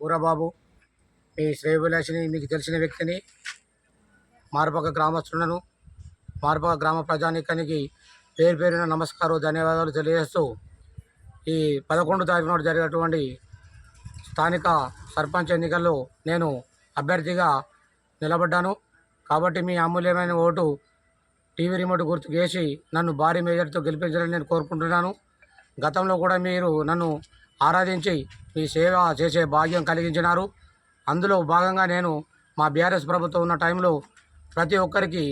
బూరాబాబు మీ శ్రేయభిలాషిని మీకు తెలిసిన వ్యక్తిని మార్పక గ్రామస్తులను మార్పక గ్రామ ప్రజానీకానికి పేరు పేరున నమస్కారం ధన్యవాదాలు తెలియజేస్తూ ఈ పదకొండు తారీఖు నాడు జరిగినటువంటి స్థానిక సర్పంచ్ ఎన్నికల్లో నేను అభ్యర్థిగా నిలబడ్డాను. కాబట్టి మీ అమూల్యమైన ఓటు టీవీ రిమోట్ గుర్తు వేసి నన్ను భారీ మేజర్తో గెలిపించాలని నేను కోరుకుంటున్నాను. గతంలో కూడా మీరు నన్ను ఆరాధించి మీ సేవ చేసే భాగ్యం కలిగించినారు. అందులో భాగంగా నేను మా బీఆర్ఎస్ ప్రభుత్వం ఉన్న టైంలో ప్రతి ఒక్కరికి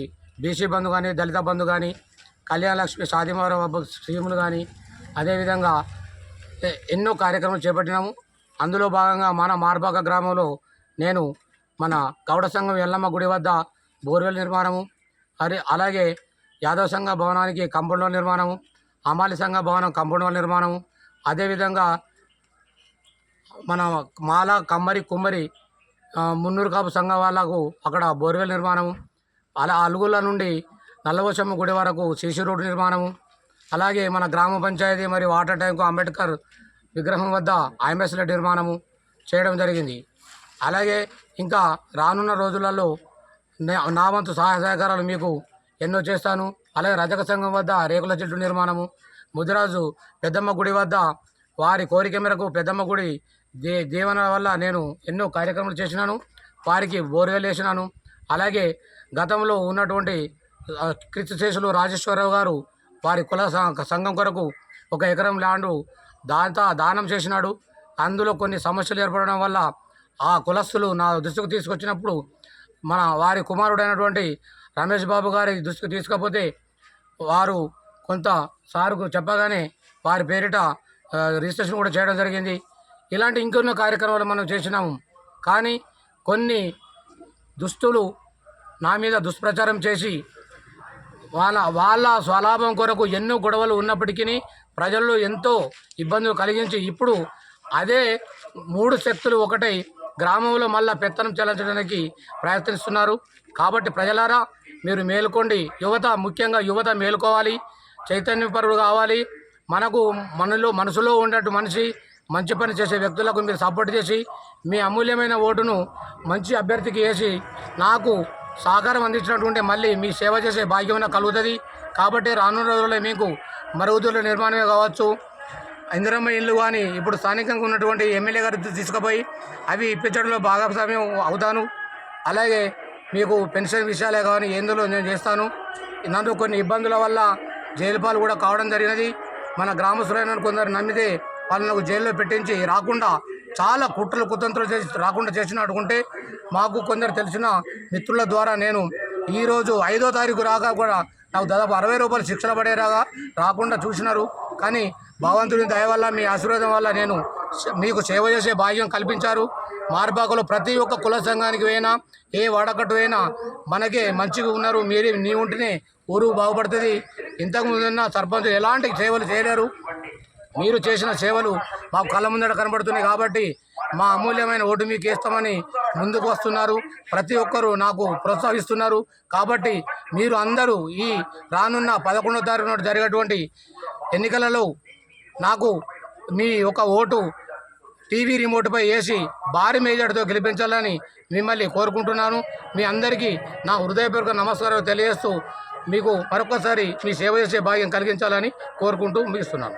బీసీ బంధు కానీ దళిత బంధు కానీ కళ్యాణ లక్ష్మి సాధిమారావు స్కీములు కానీ అదేవిధంగా ఎన్నో కార్యక్రమాలు చేపట్టినాము. అందులో భాగంగా మన మార్బాక గ్రామంలో నేను మన గౌడ సంఘం ఎల్లమ్మ గుడి వద్ద బోర్వెల్ నిర్మాణము అరే అలాగే యాదవ సంఘ భవనానికి కంపౌండ్ వాల్ నిర్మాణము అమాలి సంఘ భవనం కంపౌండ్ వాల్ నిర్మాణము అదేవిధంగా మన మాల కమ్మరి కుమ్మరి మున్నూరు కాపు సంఘం వాళ్ళకు అక్కడ బోర్వెల్ నిర్మాణము అలా అలుగుల నుండి నల్లవశమ్మ గుడి వరకు సీసీ రోడ్డు నిర్మాణము అలాగే మన గ్రామ పంచాయతీ మరియు వాటర్ ట్యాంకు అంబేద్కర్ విగ్రహం వద్ద ఐఎంఎస్ల నిర్మాణము చేయడం జరిగింది. అలాగే ఇంకా రానున్న రోజులలో నా వంతు సహాయ సహకారాలు మీకు ఎన్నో చేస్తాను. అలాగే రజక సంఘం వద్ద రేకుల చెట్టు నిర్మాణము ముదిరాజు పెద్దమ్మ గుడి వద్ద వారి కోరిక మేరకు పెద్దమ్మ గుడి దే దీవెన వల్ల నేను ఎన్నో కార్యక్రమాలు చేసినాను వారికి బోర్వెల్ వేసినాను అలాగే గతంలో ఉన్నటువంటి క్రితశేషులు రాజేశ్వరరావు గారు వారి కుల సంఘం కొరకు ఒక ఎకరం ల్యాండు దాంతా దానం చేసినాడు. అందులో కొన్ని సమస్యలు ఏర్పడడం వల్ల ఆ కులస్తులు నా దృష్టికి తీసుకొచ్చినప్పుడు మన వారి కుమారుడైనటువంటి రమేష్ బాబు గారి దృష్టికి తీసుకపోతే వారు కొంత సారుకు చెప్పగానే వారి పేరిట రిజిస్ట్రేషన్ కూడా చేయడం జరిగింది. ఇలాంటి ఇంకెన్నో కార్యక్రమాలు మనం చేసినాము. కానీ కొన్ని దుస్తులు నా మీద దుష్ప్రచారం చేసి వాళ్ళ వాళ్ళ స్వలాభం కొరకు ఎన్నో గొడవలు ఉన్నప్పటికీ ప్రజల్లో ఎంతో ఇబ్బందులు కలిగించి ఇప్పుడు అదే మూడు శక్తులు ఒకటై గ్రామంలో మళ్ళా పెత్తనం చెల్లించడానికి ప్రయత్నిస్తున్నారు. కాబట్టి ప్రజలారా మీరు మేలుకోండి. యువత ముఖ్యంగా యువత మేలుకోవాలి. చైతన్యపరుడు కావాలి. మనకు మనలో మనసులో ఉన్నట్టు మనిషి మంచి పని చేసే వ్యక్తులకు మీరు సపోర్ట్ చేసి మీ అమూల్యమైన ఓటును మంచి అభ్యర్థికి వేసి నాకు సహకారం అందించినటువంటి మళ్ళీ మీ సేవ చేసే భాగ్యం కలుగుతుంది. కాబట్టి రానున్న రోజుల్లో మీకు మరుగుదొడ్ల నిర్మాణమే కావచ్చు. ఇందిరమ్మ ఇల్లు కానీ ఇప్పుడు స్థానికంగా ఉన్నటువంటి ఎమ్మెల్యే గారు తీసుకుపోయి అవి ఇప్పించడంలో భాగస్వామ్యం అవుతాను. అలాగే మీకు పెన్షన్ విషయాలే కానీ ఎందులో నేను చేస్తాను. నన్ను కొన్ని ఇబ్బందుల వల్ల జైలు పాలు కూడా కావడం జరిగినది. మన గ్రామస్తులైన కొందరు నమ్మితే వాళ్ళకు జైల్లో పెట్టించి రాకుండా చాలా కుట్రలు కుతంత్రులు చేసి రాకుండా చేసిన అడుగుంటే మాకు కొందరు తెలిసిన మిత్రుల ద్వారా నేను ఈరోజు ఐదో తారీఖు రాగా కూడా నాకు దాదాపు అరవై రూపాయలు శిక్షలు పడేరాగా రాకుండా చూసినారు. కానీ భగవంతుని దయ వల్ల మీ ఆశీర్వాదం వల్ల నేను మీకు సేవ చేసే భాగ్యం కల్పించారు. మార్బాకులో ప్రతి ఒక్క కుల సంఘానికి పోయినా ఏ వాడకట్టు అయినా మనకే మంచిగా ఉన్నారు. మీరే నీ ఉంటేనే ఊరు బాగుపడుతుంది. ఇంతకు ముందున్న సర్పంచ్ ఎలాంటి సేవలు చేయలేరు. మీరు చేసిన సేవలు మాకు కళ్ళ ముందట కనబడుతున్నాయి కాబట్టి మా అమూల్యమైన ఓటు మీకు ఇస్తామని ముందుకు వస్తున్నారు. ప్రతి ఒక్కరూ నాకు ప్రోత్సహిస్తున్నారు. కాబట్టి మీరు అందరూ ఈ రానున్న పదకొండో తారీఖు నాడు జరిగేటువంటి ఎన్నికలలో నాకు మీ ఒక ఓటు టీవీ రిమోట్పై వేసి భారీ మేజర్తో గెలిపించాలని మిమ్మల్ని కోరుకుంటున్నాను. మీ అందరికీ నా హృదయపూర్వక నమస్కారం తెలియజేస్తూ మీకు మరొకసారి మీ సేవ చేసే భాగ్యం కలిగించాలని కోరుకుంటూ ముగిస్తున్నాను.